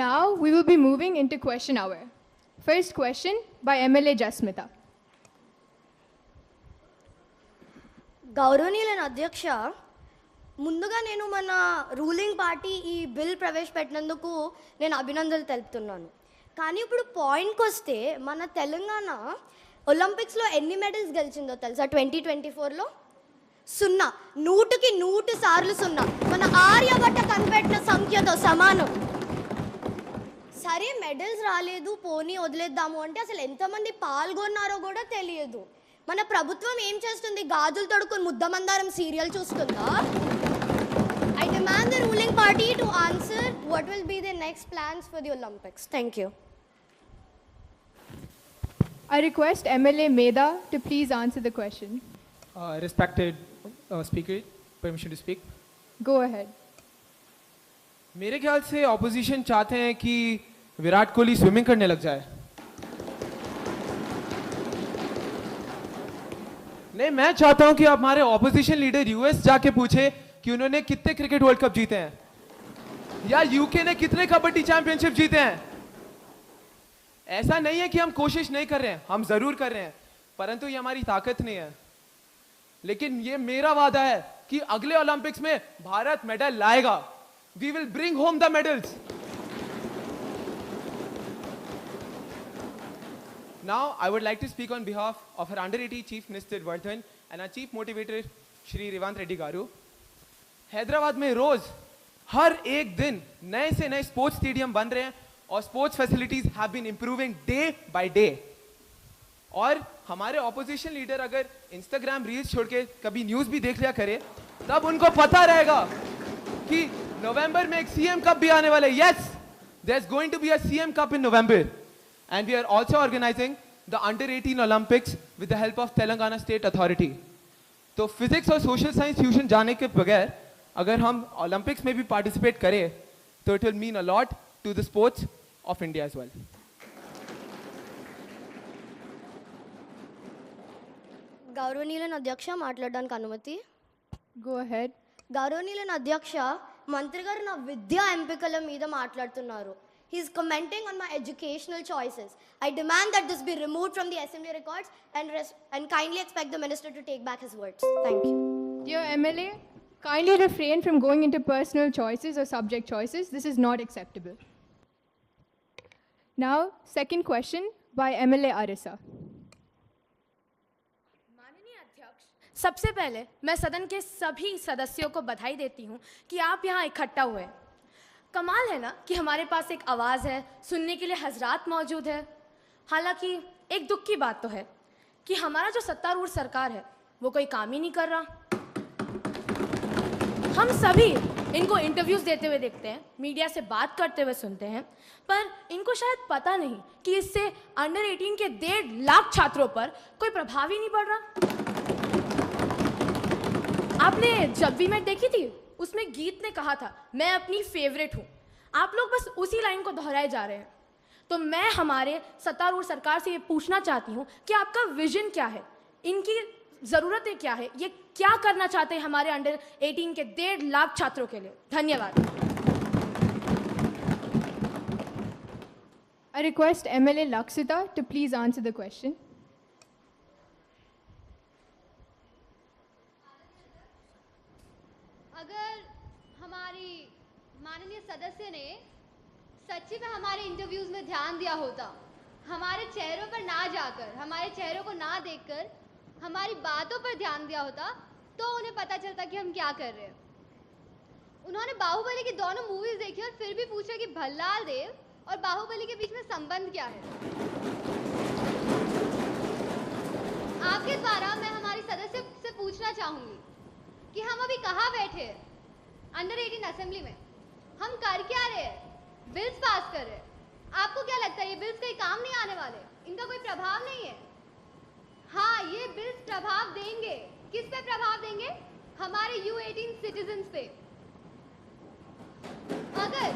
Now we will be moving into question hour. First question by MLA Jasmita. గౌరవనీయులైన అధ్యక్ష ముందుగా నేను మన రూలింగ్ పార్టీ ఈ బిల్ ప్రవేశపెట్టినందుకు నేను అభినందనలు తెలుపుతున్నాను. కానీ ఇప్పుడు పాయింట్కి వస్తే మన తెలంగాణ ఒలింపిక్స్లో ఎన్ని మెడల్స్ గెలిచిందో తెలుసా? ట్వంటీ ట్వంటీ ఫోర్లో సున్నా. నూటికి నూటి సార్లు సున్నా. మన ఆర్యభట్ట కనిపెట్టిన సంఖ్యతో సమానం. సరే మెడల్స్ రాలేదు పోనీ వదిలేద్దాము అంటే అసలు ఎంతమంది పాల్గొన్నారో కూడా తెలియదు మన ప్రభుత్వం ఏం చేస్తుంది గాజులు తొడుకుని ముద్దమందారం serial చూస్తుందా I demand the ruling party to answer what will be the next plans for the Olympics thank you I request MLA Meda to please answer the question. Uh, respected uh, speaker, permission to speak. Go ahead. मेरे ख्याल से opposition चाहते हैं कि Virat Kohli swimming करने लग जाए। नहीं, मैं चाहता हूँ कि हमारे ऑपोजिशन लीडर यूएस जाके पूछे कि उन्होंने कितने क्रिकेट वर्ल्ड कप जीते हैं। या यूके ने कितने कबड्डी चैंपियनशिप जीते हैं। ऐसा नहीं है कि हम कोशिश नहीं कर रहे हैं, हम ज़रूर कर रहे हैं, परंतु ये हमारी ताकत नहीं है। लेकिन ये मेरा वादा है कि अगले ओलंपिक्स में भारत मेडल लाएगा। We will bring home the medals Now, I would like to speak on behalf of our under 80 Chief Minister Vardhan and our Chief Motivator Shri Revant Reddy Garu. Hyderabad में रोज हर एक दिन नए से नए sports stadium बन रहे हैं और sports facilities have been improving day by day और हमारे ऑपोजिशन लीडर अगर इंस्टाग्राम रील्स छोड़ के कभी न्यूज़ भी देख लिया करे तब उनको पता रहेगा कि नवंबर में एक सीएम कप भी आने वाला है। Yes there is going to be a CM cup in November And we are also organising the under 18 Olympics with the help of Telangana state authority तो फिजिक्स और सोशल साइंस ट्यूशन जाने के बगैर अगर हम ओलंपिक्स में भी participate करें तो it will mean a lot to the sports of India as well గౌరవనీయులైన అధ్యక్ష మాట్లాడడానికి అనుమతి Go ahead. గౌరవనీయులైన అధ్యక్ష మంత్రి గారు నా విద్యా ఎంపికల మీద మాట్లాడుతున్నారు he is commenting on my educational choices. I demand that this be removed from the assembly records and, and kindly expect the minister to take back his words. Thank you. Dear MLA, kindly refrain from going into personal choices or subject choices. This is not acceptable. Now, second question by MLA Arisa. सबसे पहले मैं सदन के सभी सदस्यों को बधाई देती हूँ कि आप यहाँ इकट्ठा हुए हैं कमाल है ना कि हमारे पास एक आवाज़ है, सुनने के लिए हजरात मौजूद है। हालाँकि एक दुख की बात तो है कि हमारा जो सत्तारूढ़ सरकार है, वो कोई काम ही नहीं कर रहा। हम सभी इनको इंटरव्यूज़ देते हुए देखते हैं मीडिया से बात करते हुए सुनते हैं, पर इनको शायद पता नहीं कि इससे अंडर 18 के डेढ़ लाख छात्रों पर कोई प्रभाव ही नहीं पड़ रहा। आपने जब भी मैं देखी थी? उसमें गीत ने कहा था, मैं अपनी फेवरेट हूँ। आप लोग बस उसी लाइन को दोहराए जा रहे हैं। तो मैं हमारे सत्तारूढ़ सरकार से ये पूछना चाहती हूँ कि आपका विजन क्या है? इनकी ज़रूरतें क्या है? ये क्या करना चाहते हैं हमारे अंडर 18 के डेढ़ लाख छात्रों के लिए? धन्यवाद। I request MLA Laksita to please answer the question. अगर हमारी माननीय सदस्य ने सच्ची में हमारे इंटरव्यूज़ में ध्यान दिया होता। हमारे चेहरों पर ना जाकर, हमारे चेहरों को ना देखकर, हमारी बातों पर ध्यान दिया होता तो उन्हें पता चलता कि हम क्या कर रहे हैं। उन्होंने बाहुबली की दोनों मूवीज़ देखी और फिर भी पूछा कि भल्लाल देव और बाहुबली के बीच में संबंध क्या है? आपके द्वारा मैं हमारी सदस्य से पूछना चाहूँगी कि हम अभी कहाँ बैठे हैं? अंडर 18 असेंबली में। हम कर क्या रहे हैं? बिल्स पास कर रहे हैं। आपको क्या लगता है, ये बिल्स कहीं काम नहीं आने वाले? इनका कोई प्रभाव नहीं है? हाँ ये बिल्स प्रभाव देंगे। किस पे प्रभाव देंगे? हमारे यू एटीन सिटीजन पे। अगर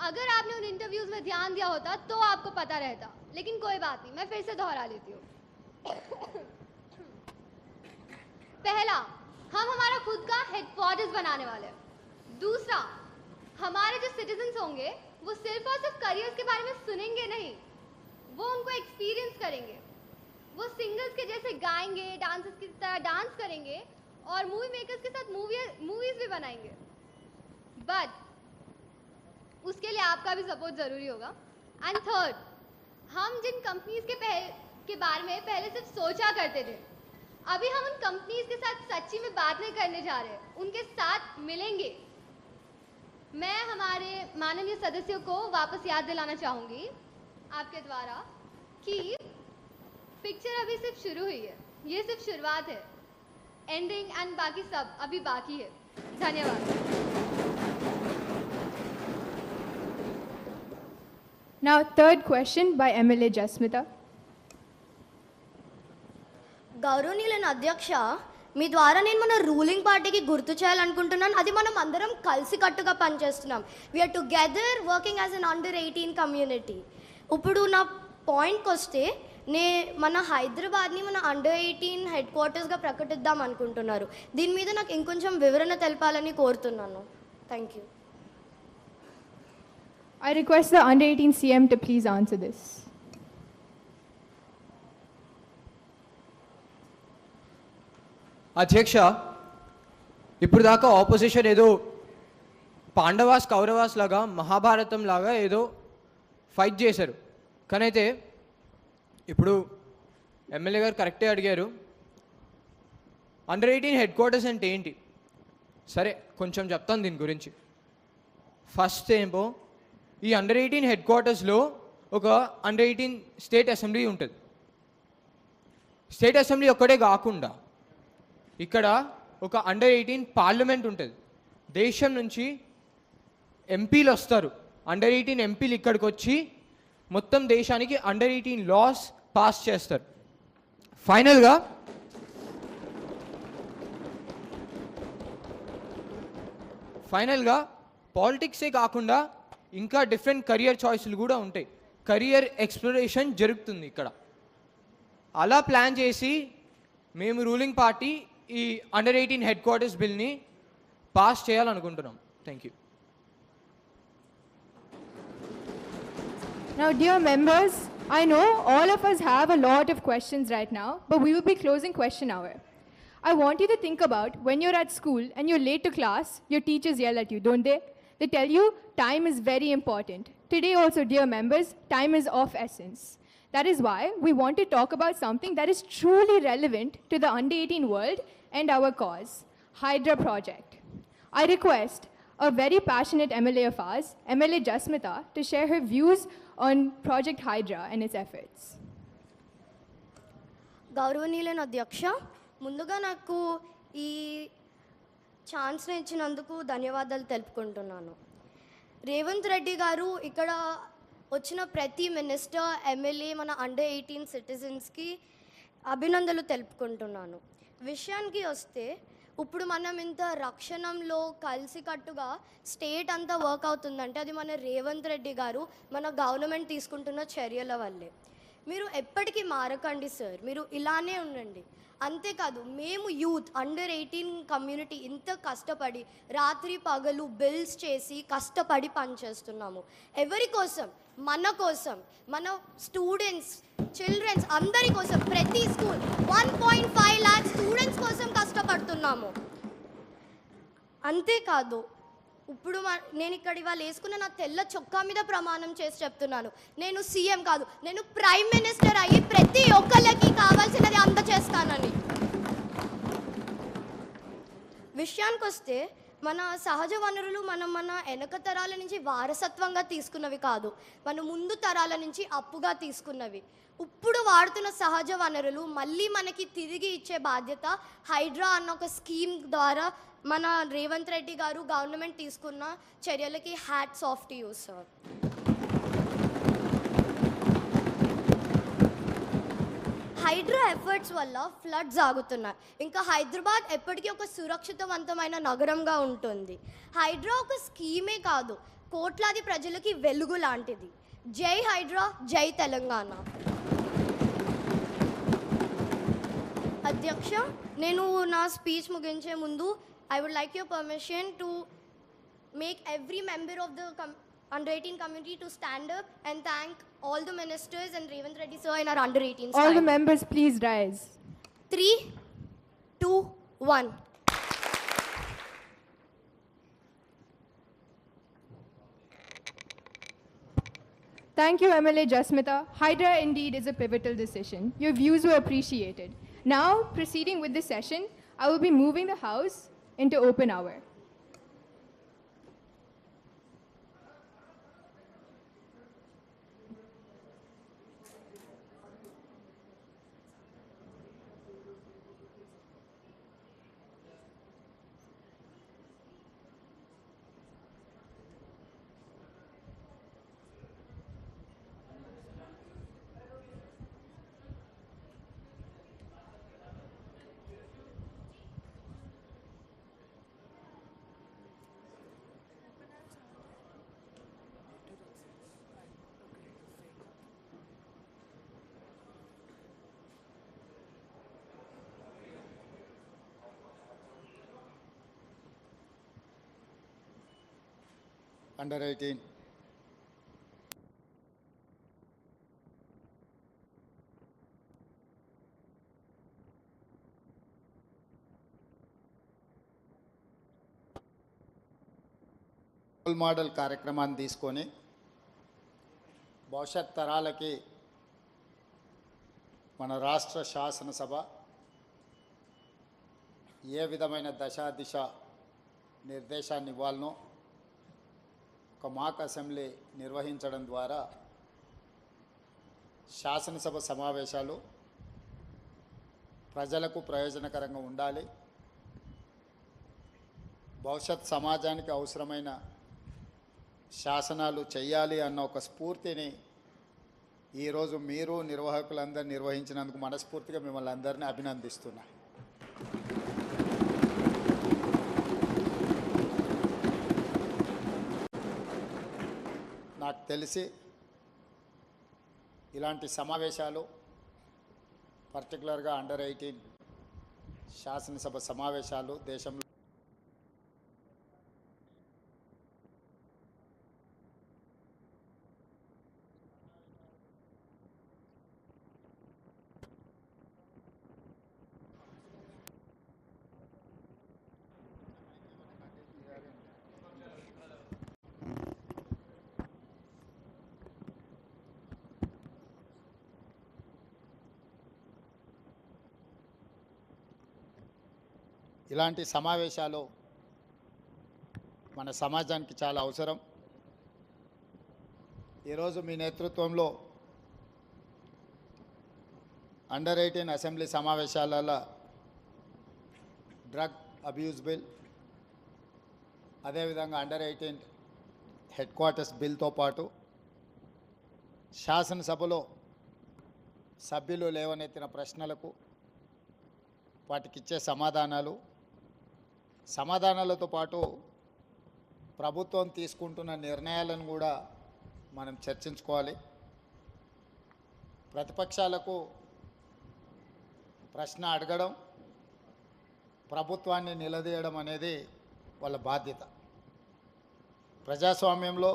अगर आपने उन इंटरव्यूज़ में ध्यान दिया होता तो आपको पता रहता। लेकिन कोई बात नहीं, मैं फिर से दोहरा लेती हूँ। पहला हम हमारा खुद का हेडक्वार्टर्स बनाने वाले दूसरा सिटीजन्स होंगे, वो सिर्फ़ और सिर्फ़ करियर्स के बारे में सुनेंगे नहीं, वो उनको एक्सपीरियंस करेंगे। वो सिंगर्स के जैसे गाएँगे डांसर्स की तरह डांस करेंगे और मूवी मेकर्स के साथ मूवी मूवीज़ भी बनाएँगे। बट उसके लिए आपका भी सपोर्ट ज़रूरी होगा। एंड थर्ड हम जिन कंपनीज़ के पहले के बारे में पहले सिर्फ़ सोचा करते थे अभी हम उन कंपनीज़ के साथ सच्ची में बात नहीं करने जा रहे उनके साथ मिलेंगे। मैं हमारे माननीय सदस्यों को वापस याद दिलाना चाहूँगी आपके द्वारा कि पिक्चर अभी सिर्फ़ शुरू हुई है। ये सिर्फ़ शुरुआत है। एंडिंग एंड बाकी सब अभी बाकी है। धन्यवाद। Now, third question by MLA Jasmita. గౌరవనీయులైన అధ్యక్ష మీ ద్వారా నేను మన రూలింగ్ పార్టీకి గుర్తు చేయాలనుకుంటున్నాను. అది మనం అందరం కలిసికట్టుగా పనిచేస్తున్నాం. We are together working as an under eighteen community ఇప్పుడు నా పాయింట్కి వస్తే నే మన హైదరాబాద్ని మన అండర్ ఎయిటీన్ హెడ్ క్వార్టర్స్గా ప్రకటిద్దాం అనుకుంటున్నారు. దీని మీద నాకు ఇంకొంచెం వివరణ తెలపాలని కోరుతున్నాను. Thank you I request the under 18 CM to please answer this. అధ్యక్ష ఇప్పుడు దాకా ఆపోజిషన్ ఏదో పాండవాస్ కౌరవాస్ లాగా మహాభారతం లాగా ఏదో ఫైట్ చేశారు. కానీ అయితే ఇప్పుడు ఎమ్మెల్యే గారు కరెక్టే అడిగారు. అండర్ ఎయిటీన్ హెడ్ క్వార్టర్స్ అంటే ఏంటి? సరే కొంచెం చెప్తాను దీని గురించి. ఫస్ట్ ఏమో ఈ అండర్ ఎయిటీన్ హెడ్ క్వార్టర్స్లో ఒక అండర్ ఎయిటీన్ స్టేట్ అసెంబ్లీ ఉంటుంది. స్టేట్ అసెంబ్లీ ఒక్కటే కాకుండా ఇక్కడ ఒక అండర్ ఎయిటీన్ పార్లమెంట్ ఉంటుంది. దేశం నుంచి ఎంపీలు వస్తారు. అండర్ ఎయిటీన్ ఎంపీలు ఇక్కడికి వచ్చి మొత్తం దేశానికి అండర్ ఎయిటీన్ లాస్ పాస్ చేస్తారు. ఫైనల్గా ఫైనల్గా పాలిటిక్సే కాకుండా ఇంకా డిఫరెంట్ కెరియర్ చాయిస్లు కూడా ఉంటాయి. కెరియర్ ఎక్స్ప్లోరేషన్ జరుగుతుంది ఇక్కడ. అలా ప్లాన్ చేసి మేము రూలింగ్ పార్టీ ఈ under eighteen headquarters బిల్ని pass చేయాలనుకుంటున్నాం thank you Now, dear members, I know all of us have a lot of questions right now, but we will be closing question hour. I want you to think about when you're at school and you're late to class, your teachers yell at you, don't they? They tell you time is very important. Today, also, dear members, time is of essence. That is why we want to talk about something that is truly relevant to the under 18 world and our cause Hydra Project. I request a very passionate MLA of ours, MLA Jasmita, to share her views on Project Hydra and its efforts. గౌరవనీయులైన అధ్యక్ష ముందుగా నాకు ఈ ఛాన్స్ని ఇచ్చినందుకు ధన్యవాదాలు తెలుపుకుంటున్నాను రేవంత్ రెడ్డి గారు ఇక్కడ వచ్చిన ప్రతి మినిస్టర్ ఎమ్మెల్యే మన అండర్ ఎయిటీన్ సిటిజన్స్కి అభినందనలు తెలుపుకుంటున్నాను విషయానికి వస్తే ఇప్పుడు మనం ఇంత రక్షణంలో కలిసికట్టుగా స్టేట్ అంతా వర్క్ అవుతుందంటే అది మన రేవంత్ రెడ్డి గారు మన గవర్నమెంట్ తీసుకుంటున్న చర్యల వల్లే. మీరు ఎప్పటికీ మారకండి సార్. మీరు ఇలానే ఉండండి. అంతేకాదు మేము యూత్ అండర్ ఎయిటీన్ కమ్యూనిటీ ఇంత కష్టపడి రాత్రి పగలు బిల్స్ చేసి కష్టపడి పనిచేస్తున్నాము ఎవరి కోసం? మన కోసం. మన స్టూడెంట్స్ చిల్డ్రన్స్ అందరి కోసం ప్రతి స్కూల్ వన్ పాయింట్ ఫైవ్ కష్టపడుతున్నాము అంతేకాదు ఇప్పుడు మా నేను ఇక్కడ ఇవాళ వేసుకున్న నా తెల్ల చొక్కా మీద ప్రమాణం చేసి చెప్తున్నాను. నేను సీఎం కాదు నేను ప్రైమ్ మినిస్టర్ అయ్యి ప్రతి ఒక్కళ్ళకి కావాల్సినది అందచేస్తానని. విషయానికి వస్తే మన సహజ వనరులు మనం మన వెనక తరాల నుంచి వారసత్వంగా తీసుకున్నవి కాదు మన ముందు తరాల నుంచి అప్పుగా తీసుకున్నవి. ఇప్పుడు వాడుతున్న సహజ వనరులు మళ్ళీ మనకి తిరిగి ఇచ్చే బాధ్యత హైడ్రా అన్న ఒక స్కీమ్ ద్వారా మన రేవంత్ రెడ్డి గారు గవర్నమెంట్ తీసుకున్న చర్యలకి hats off to you sir. HYDRAA efforts వల్ల ఫ్లడ్స్ ఆగుతున్నాయి. ఇంకా హైదరాబాద్ ఎప్పటికీ ఒక సురక్షితవంతమైన నగరంగా ఉంటుంది. హైడ్రా ఒక స్కీమే కాదు కోట్లాది ప్రజలకి వెలుగు లాంటిది. జై హైడ్రా జై తెలంగాణ అధ్యక్ష నేను నా స్పీచ్ ముగించే ముందు I would like your permission to make every member of the com- under 18 community to stand up and thank all the ministers and Revant Reddy sir in our under 18 All the time. members, please rise. Three, Thank you, MLA Jasmita. Hydra indeed is a pivotal decision. Your views were appreciated. Now, proceeding with the session, I will be moving the House into open hour. Under eighteen role model కార్యక్రమాన్ని తీసుకొని భవిష్యత్ తరాలకి మన రాష్ట్ర శాసనసభ ఏ విధమైన దశా దిశ నిర్దేశాన్ని ఇవ్వాలనో ఒక మాక్ assembly నిర్వహించడం ద్వారా శాసనసభ సమావేశాలు ప్రజలకు ప్రయోజనకరంగా ఉండాలి. భవిష్యత్ సమాజానికి అవసరమైన శాసనాలు చేయాలి అన్న ఒక స్ఫూర్తిని ఈరోజు మీరు నిర్వాహకులందరూ నిర్వహించినందుకు మనస్ఫూర్తిగా మిమ్మల్ని అందరినీ అభినందిస్తున్నాను నాకు తెలిసి ఇలాంటి సమావేశాలు పర్టికులర్గా అండర్ ఎయిటీన్ శాసనసభ సమావేశాలు దేశంలో ఇలాంటి సమావేశాలు మన సమాజానికి చాలా అవసరం. ఈరోజు మీ నేతృత్వంలో అండర్ ఎయిటీన్ అసెంబ్లీ సమావేశాలలో డ్రగ్ అబ్యూజ్ బిల్ అదేవిధంగా అండర్ ఎయిటీన్ హెడ్ క్వార్టర్స్ బిల్తో పాటు శాసనసభలో సభ్యులు లేవనెత్తిన ప్రశ్నలకు వాటికిచ్చే సమాధానాలు సమాధానాలతో పాటు ప్రభుత్వం తీసుకుంటున్న నిర్ణయాలను కూడా మనం చర్చించుకోవాలి. ప్రతిపక్షాలకు ప్రశ్న అడగడం ప్రభుత్వాన్ని నిలదీయడం అనేది వాళ్ళ బాధ్యత. ప్రజాస్వామ్యంలో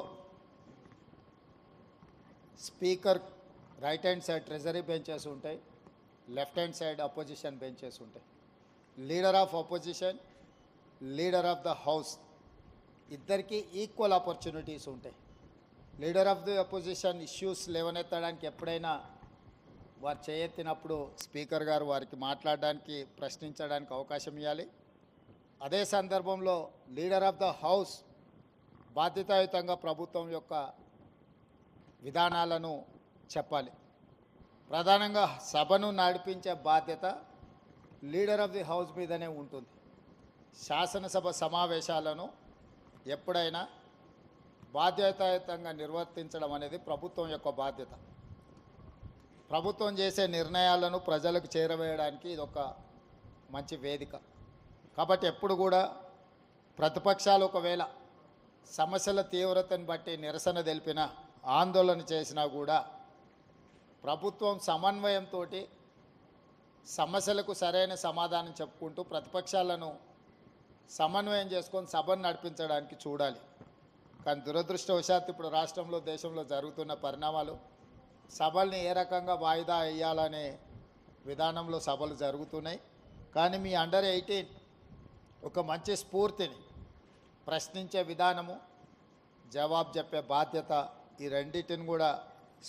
speaker right hand side treasury benches ఉంటాయి left hand side opposition benches ఉంటాయి. Leader of opposition leader of the house. ఇద్దరికి ఈక్వల్ ఆపర్చునిటీస్ ఉంటాయి. Leader of the opposition issues లేవనెత్తడానికి ఎప్పుడైనా వారు చేయెత్తినప్పుడు స్పీకర్ గారు వారికి మాట్లాడడానికి ప్రశ్నించడానికి అవకాశం ఇవ్వాలి అదే సందర్భంలో లీడర్ ఆఫ్ ద హౌస్ బాధ్యతాయుతంగా ప్రభుత్వం యొక్క విధానాలను చెప్పాలి. ప్రధానంగా సభను నడిపించే బాధ్యత లీడర్ ఆఫ్ ది హౌస్ మీదనే ఉంటుంది. శాసనసభ సమావేశాలను ఎప్పుడైనా బాధ్యతాయుతంగా నిర్వర్తించడం అనేది ప్రభుత్వం యొక్క బాధ్యత. ప్రభుత్వం చేసే నిర్ణయాలను ప్రజలకు చేరవేయడానికి ఇది ఒక మంచి వేదిక. కాబట్టి ఎప్పుడు కూడా ప్రతిపక్షాలు ఒకవేళ సమస్యల తీవ్రతను బట్టి నిరసన తెలిపిన ఆందోళన చేసినా కూడా ప్రభుత్వం సమన్వయంతో సమస్యలకు సరైన సమాధానం చెప్పుకుంటూ ప్రతిపక్షాలను సమన్వయం చేసుకొని సభను నడిపించడానికి చూడాలి. కానీ దురదృష్టవశాత్తు ఇప్పుడు రాష్ట్రంలో దేశంలో జరుగుతున్న పరిణామాలు సభల్ని ఏ రకంగా వాయిదా వేయాలనే విధానంలో సభలు జరుగుతున్నాయి. కానీ మీ అండర్ ఎయిటీన్ ఒక మంచి స్ఫూర్తిని ప్రశ్నించే విధానము జవాబు చెప్పే బాధ్యత ఈ రెండింటిని కూడా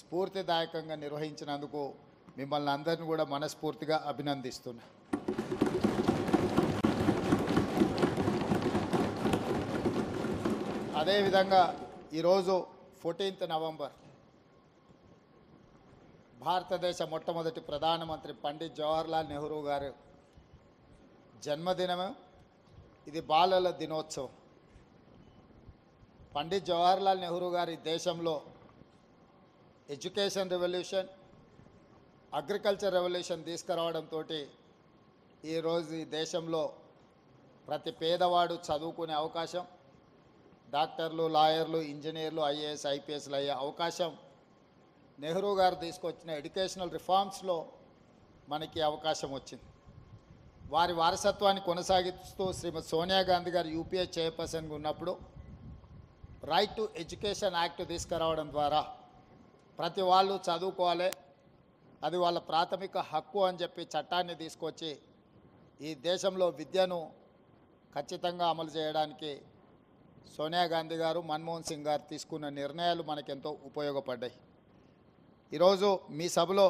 స్ఫూర్తిదాయకంగా నిర్వహించినందుకు మిమ్మల్ని అందరిని కూడా మనస్ఫూర్తిగా అభినందిస్తున్నా. అదేవిధంగా ఈరోజు ఫోర్టీన్త్ నవంబర్ భారతదేశ మొట్టమొదటి ప్రధానమంత్రి పండిత్ జవహర్లాల్ నెహ్రూ గారు జన్మదినము. ఇది బాలల దినోత్సవం. పండిత్ జవహర్లాల్ నెహ్రూ గారి దేశంలో ఎడ్యుకేషన్ రెవల్యూషన్ అగ్రికల్చర్ రెవల్యూషన్ తీసుకురావడంతో ఈరోజు ఈ దేశంలో ప్రతి పేదవాడు చదువుకునే అవకాశం డాక్టర్లు లాయర్లు ఇంజనీర్లు ఐఏఎస్ ఐపీఎస్లు అయ్యే అవకాశం నెహ్రూ గారు తీసుకొచ్చిన ఎడ్యుకేషనల్ రిఫార్మ్స్లో మనకి అవకాశం వచ్చింది. వారి వారసత్వాన్ని కొనసాగిస్తూ శ్రీమతి సోనియా గాంధీ గారు యూపీఏ చైర్పర్సన్గా ఉన్నప్పుడు రైట్ టు ఎడ్యుకేషన్ యాక్ట్ తీసుకురావడం ద్వారా ప్రతి వాళ్ళు చదువుకోవాలి అది వాళ్ళ ప్రాథమిక హక్కు అని చెప్పి చట్టాన్ని తీసుకొచ్చి ఈ దేశంలో విద్యను ఖచ్చితంగా అమలు చేయడానికి సోనియా గాంధీ గారు మన్మోహన్ సింగ్ గారు తీసుకున్న నిర్ణయాలు మనకెంతో ఉపయోగపడ్డాయి. ఈరోజు మీ సభలో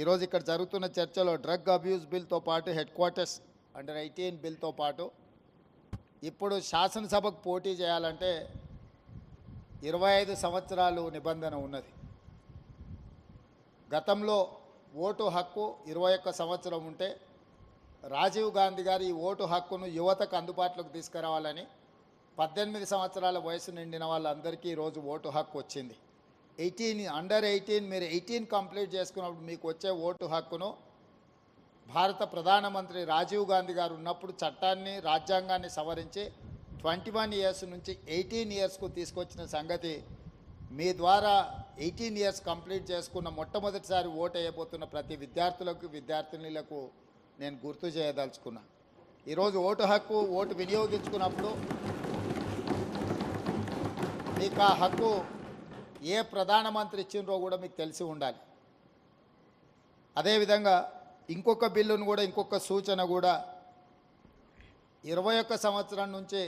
ఈరోజు ఇక్కడ జరుగుతున్న చర్చలో డ్రగ్ అబ్యూస్ బిల్తో పాటు హెడ్ క్వార్టర్స్ అండర్ ఎయిటీన్ బిల్తో పాటు ఇప్పుడు శాసనసభకు పోటీ చేయాలంటే ఇరవై ఐదు సంవత్సరాలు నిబంధన ఉన్నది. గతంలో ఓటు హక్కు ఇరవై ఒక్క సంవత్సరం ఉంటే రాజీవ్ గాంధీ గారు ఈ ఓటు హక్కును యువతకు అందుబాటులోకి తీసుకురావాలని పద్దెనిమిది సంవత్సరాల వయసు నిండిన వాళ్ళందరికీ ఈరోజు ఓటు హక్కు వచ్చింది. ఎయిటీన్ అండర్ ఎయిటీన్ మీరు ఎయిటీన్ కంప్లీట్ చేసుకున్నప్పుడు మీకు వచ్చే ఓటు హక్కును భారత ప్రధానమంత్రి రాజీవ్ గాంధీ గారు ఉన్నప్పుడు చట్టాన్ని రాజ్యాంగాన్ని సవరించి ట్వంటీ వన్ ఇయర్స్ నుంచి ఎయిటీన్ ఇయర్స్కు తీసుకొచ్చిన సంగతి మీ ద్వారా ఎయిటీన్ ఇయర్స్ కంప్లీట్ చేసుకున్న మొట్టమొదటిసారి ఓటు వేయబోతున్న ప్రతి విద్యార్థులకు విద్యార్థినులకు నేను గుర్తు చేయదలుచుకున్నా. ఈరోజు ఓటు హక్కు ఓటు వినియోగించుకున్నప్పుడు మీకు ఆ హక్కు ఏ ప్రధానమంత్రి ఇచ్చిండ్రో కూడా మీకు తెలిసి ఉండాలి. అదేవిధంగా ఇంకొక బిల్లును కూడా ఇంకొక సూచన కూడా ఇరవై ఒక్క సంవత్సరం నుంచి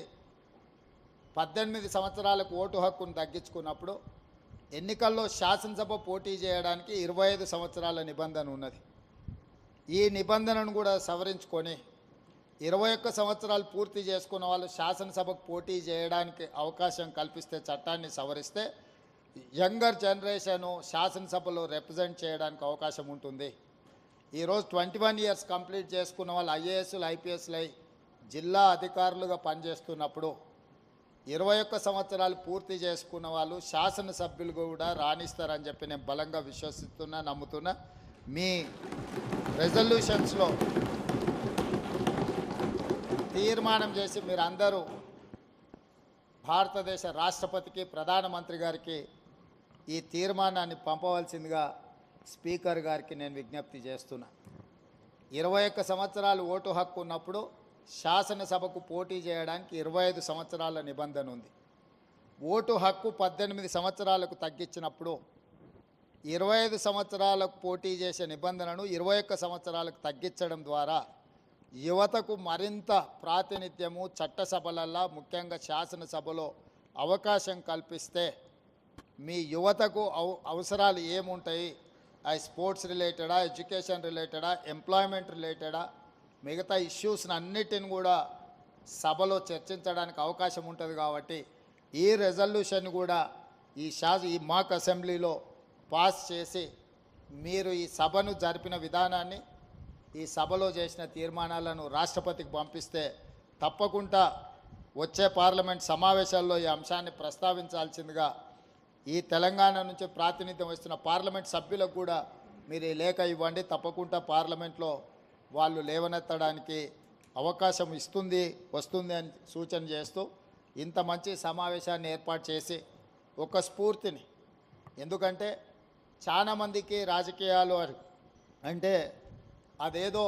పద్దెనిమిది సంవత్సరాలకు ఓటు హక్కును తగ్గించుకున్నప్పుడు ఎన్నికల్లో శాసనసభ పోటీ చేయడానికి ఇరవై ఐదు సంవత్సరాల నిబంధన ఉన్నది. ఈ నిబంధనను కూడా సవరించుకొని ఇరవై ఒక్క సంవత్సరాలు పూర్తి చేసుకున్న వాళ్ళు శాసనసభకు పోటీ చేయడానికి అవకాశం కల్పిస్తే చట్టాన్ని సవరిస్తే యంగర్ జనరేషను శాసనసభలో రిప్రజెంట్ చేయడానికి అవకాశం ఉంటుంది. ఈరోజు ట్వంటీ వన్ ఇయర్స్ కంప్లీట్ చేసుకున్న వాళ్ళు ఐఏఎస్లు ఐపీఎస్లు అయి జిల్లా అధికారులుగా పనిచేస్తున్నప్పుడు ఇరవై ఒక్క సంవత్సరాలు పూర్తి చేసుకున్న వాళ్ళు శాసనసభ్యులు కూడా రాణిస్తారని చెప్పి నేను బలంగా విశ్వసిస్తున్నా నమ్ముతున్నా. మీ రెజల్యూషన్స్లో తీర్మానం చేసి మీరందరూ భారతదేశ రాష్ట్రపతికి ప్రధానమంత్రి గారికి ఈ తీర్మానాన్ని పంపవలసిందిగా స్పీకర్ గారికి నేను విజ్ఞప్తి చేస్తున్నా. ఇరవై ఒక్క సంవత్సరాలు ఓటు హక్కు ఉన్నప్పుడు శాసనసభకు పోటీ చేయడానికి ఇరవై ఐదు సంవత్సరాల నిబంధన ఉంది. ఓటు హక్కు పద్దెనిమిది సంవత్సరాలకు తగ్గించినప్పుడు ఇరవై ఐదు సంవత్సరాలకు పోటీ చేసే నిబంధనను ఇరవై ఒక్క సంవత్సరాలకు తగ్గించడం ద్వారా యువతకు మరింత ప్రాతినిధ్యము చట్టసభలల్లో ముఖ్యంగా శాసనసభలో అవకాశం కల్పిస్తే మీ యువతకు అవ అవసరాలు ఏముంటాయి? అవి స్పోర్ట్స్ రిలేటెడా ఎడ్యుకేషన్ రిలేటెడా ఎంప్లాయ్మెంట్ రిలేటెడా? మిగతా ఇష్యూస్ని అన్నిటిని కూడా సభలో చర్చించడానికి అవకాశం ఉంటుంది కాబట్టి ఈ రెజల్యూషన్ కూడా ఈ శాస ఈ మాక్ అసెంబ్లీలో పాస్ చేసి మీరు ఈ సభను జరిపిన విధానాన్ని ఈ సభలో చేసిన తీర్మానాలను రాష్ట్రపతికి పంపిస్తే తప్పకుండా వచ్చే పార్లమెంట్ సమావేశాల్లో ఈ అంశాన్ని ప్రస్తావించాల్సిందిగా ఈ తెలంగాణ నుంచి ప్రాతినిధ్యం వస్తున్న పార్లమెంట్ సభ్యులకు కూడా మీరు ఈ లేఖ ఇవ్వండి. తప్పకుండా పార్లమెంట్లో వాళ్ళు లేవనెత్తడానికి అవకాశం ఇస్తుంది వస్తుంది అని సూచన చేస్తూ ఇంత మంచి సమావేశాన్ని ఏర్పాటు చేసి ఒక స్ఫూర్తిని. ఎందుకంటే చాలామందికి రాజకీయాలు అంటే అదేదో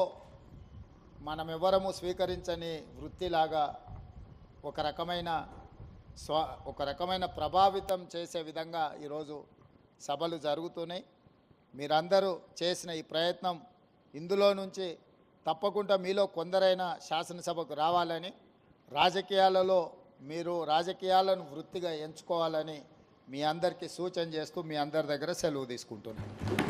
మనమెవరము స్వీకరించని వృత్తిలాగా ఒక రకమైన స్వ ఒక రకమైన ప్రభావితం చేసే విధంగా ఈరోజు సభలు జరుగుతున్నాయి. మీరందరూ చేసిన ఈ ప్రయత్నం ఇందులో నుంచి తప్పకుండా మీలో కొందరైనా శాసనసభకు రావాలని రాజకీయాలలో మీరు రాజకీయాలను వృత్తిగా ఎంచుకోవాలని మీ అందరికీ సూచన చేస్తూ మీ అందరి దగ్గర సెలవు తీసుకుంటున్నాను.